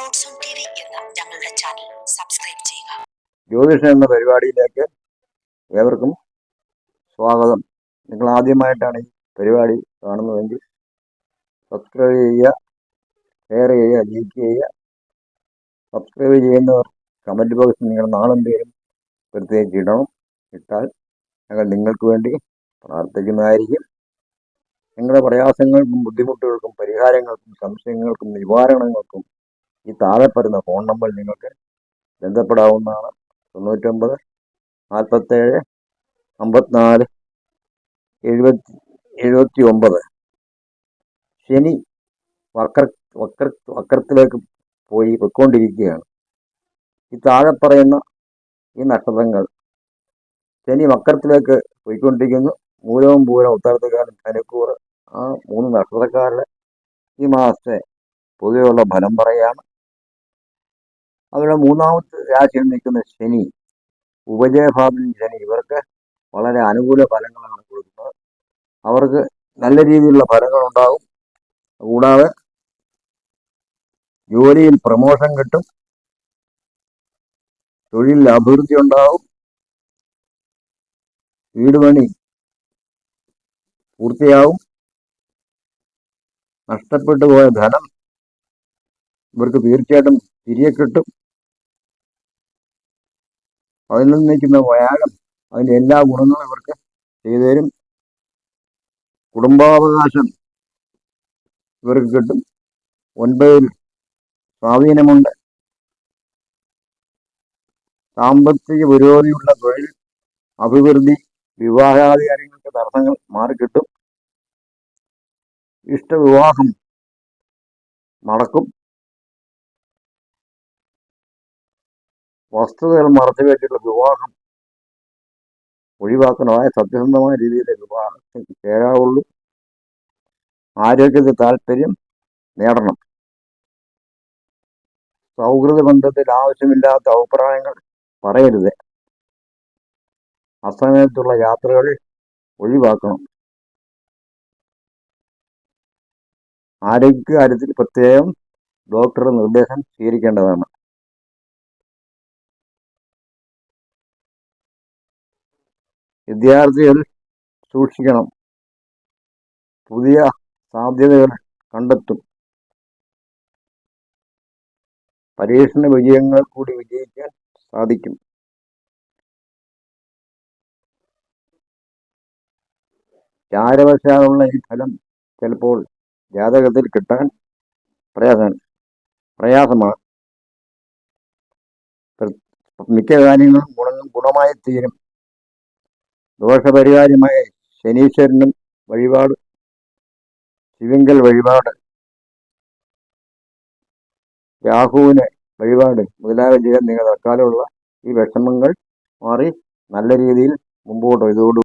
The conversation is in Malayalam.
വി എന്ന ചാനൽ സബ്സ്ക്രൈബ് ചെയ്യുക. ജ്യോതിഷം എന്ന പരിപാടിയിലേക്ക് ഏവർക്കും സ്വാഗതം. നിങ്ങൾ ആദ്യമായിട്ടാണ് ഈ പരിപാടി കാണുന്നതെങ്കിൽ സബ്സ്ക്രൈബ് ചെയ്യുക ഷെയർ ചെയ്യുക ലൈക്ക് ചെയ്യുക. സബ്സ്ക്രൈബ് ചെയ്യുന്നവർ കമന്റ് ബോക്സിൽ നിങ്ങളുടെ നാളും പേരും പ്രത്യേകിച്ച് ഇടണം. ഇട്ടാൽ ഞങ്ങൾ നിങ്ങൾക്ക് വേണ്ടി പ്രാർത്ഥിക്കുന്നതായിരിക്കും. നിങ്ങളുടെ പ്രയാസങ്ങൾക്കും ബുദ്ധിമുട്ടുകൾക്കും പരിഹാരങ്ങൾക്കും സംശയങ്ങൾക്കും നിവാരണങ്ങൾക്കും ഈ താഴെ പറയുന്ന ഫോൺ നമ്പർ നിങ്ങൾക്ക് ബന്ധപ്പെടാവുന്നതാണ്. തൊണ്ണൂറ്റൊമ്പത് നാൽപ്പത്തേഴ് അമ്പത്തിനാല് എഴുപത്തി എഴുപത്തി ഒമ്പത് ശനി വക്ര വക്ര വക്രത്തിലേക്ക് പോയി പൊയ്ക്കൊണ്ടിരിക്കുകയാണ്. ഈ താഴെ പറയുന്ന ഈ നക്ഷത്രങ്ങൾ ശനി വക്രത്തിലേക്ക് പോയിക്കൊണ്ടിരിക്കുന്നു. മൂലവും പൂരം ഉത്തരത്തുകാരൻ ധനുക്കൂറ് ആ മൂന്ന് നക്ഷത്രക്കാരുടെ ഈ മാസത്തെ പൊതുവെയുള്ള ഫലം പറയുകയാണ്. അവരുടെ മൂന്നാമത്തെ രാശിയിൽ നിൽക്കുന്ന ശനി ഉപജയഭാവത്തിൽ ശനി ഇവർക്ക് വളരെ അനുകൂല ഫലങ്ങളാണ് കൊടുക്കുന്നത്. അവർക്ക് നല്ല രീതിയിലുള്ള ഫലങ്ങൾ ഉണ്ടാകും കൂടാതെ ജോലിയിൽ പ്രമോഷൻ കിട്ടും. തൊഴിൽ അഭിവൃദ്ധി ഉണ്ടാവും വീട് പണി പൂർത്തിയാവും നഷ്ടപ്പെട്ടു പോയ ധനം ഇവർക്ക് തീർച്ചയായിട്ടും തിരികെ കിട്ടും. അതിൽ നിന്ന് നിൽക്കുന്ന വ്യാഴം അതിന്റെ എല്ലാ ഗുണങ്ങളും ഇവർക്ക് ചെയ്തു തരും. കുടുംബാവകാശം ഇവർക്ക് കിട്ടും. ഒൻപതിൽ സ്വാധീനമുണ്ട്. സാമ്പത്തിക പുരോഗതിയുള്ള തൊഴിൽ അഭിവൃദ്ധി വിവാഹാദി കാര്യങ്ങൾക്ക് തടസ്സങ്ങൾ മാറിക്കിട്ടും ഇഷ്ടവിവാഹം നടക്കും. വസ്തുതകൾ മറച്ചു വെച്ചിട്ടുള്ള വിവാഹം ഒഴിവാക്കണമായ സത്യസന്ധമായ രീതിയിലെ വിവാഹത്തിൽ ചേരാവുള്ളൂ. ആരോഗ്യത്തിൽ താല്പര്യം നേടണം. സൗഹൃദ ബന്ധത്തിൽ ആവശ്യമില്ലാത്ത അഭിപ്രായങ്ങൾ പറയരുത്. അസമയത്തുള്ള യാത്രകൾ ഒഴിവാക്കണം. ആരോഗ്യ കാര്യത്തിൽ പ്രത്യേകം ഡോക്ടറുടെ നിർദ്ദേശം സ്വീകരിക്കേണ്ടതാണ്. വിദ്യാർത്ഥികൾ സൂക്ഷിക്കണം. പുതിയ സാധ്യതകൾ കണ്ടെത്തും. പരീക്ഷണ വിജയങ്ങൾ കൂടി വിജയിക്കാൻ സാധിക്കും. ചാരവശാലുള്ള ഈ ഫലം ചിലപ്പോൾ ജാതകത്തിൽ കിട്ടാൻ പ്രയാസം പ്രയാസമാണ്. മിക്ക കാര്യങ്ങളും ഗുണം ഗുണമായി തീരും. ദോഷപരിഹാരമായ ശനീശ്വരനും വഴിപാട് ശിവങ്കൽ വഴിപാട് രാഹുവിന് വഴിപാട് മുതലായ ചെയ്യാൻ നിങ്ങൾ തൽക്കാലമുള്ള ഈ വിഷമങ്ങൾ മാറി നല്ല രീതിയിൽ മുമ്പോട്ട് ഇതോട്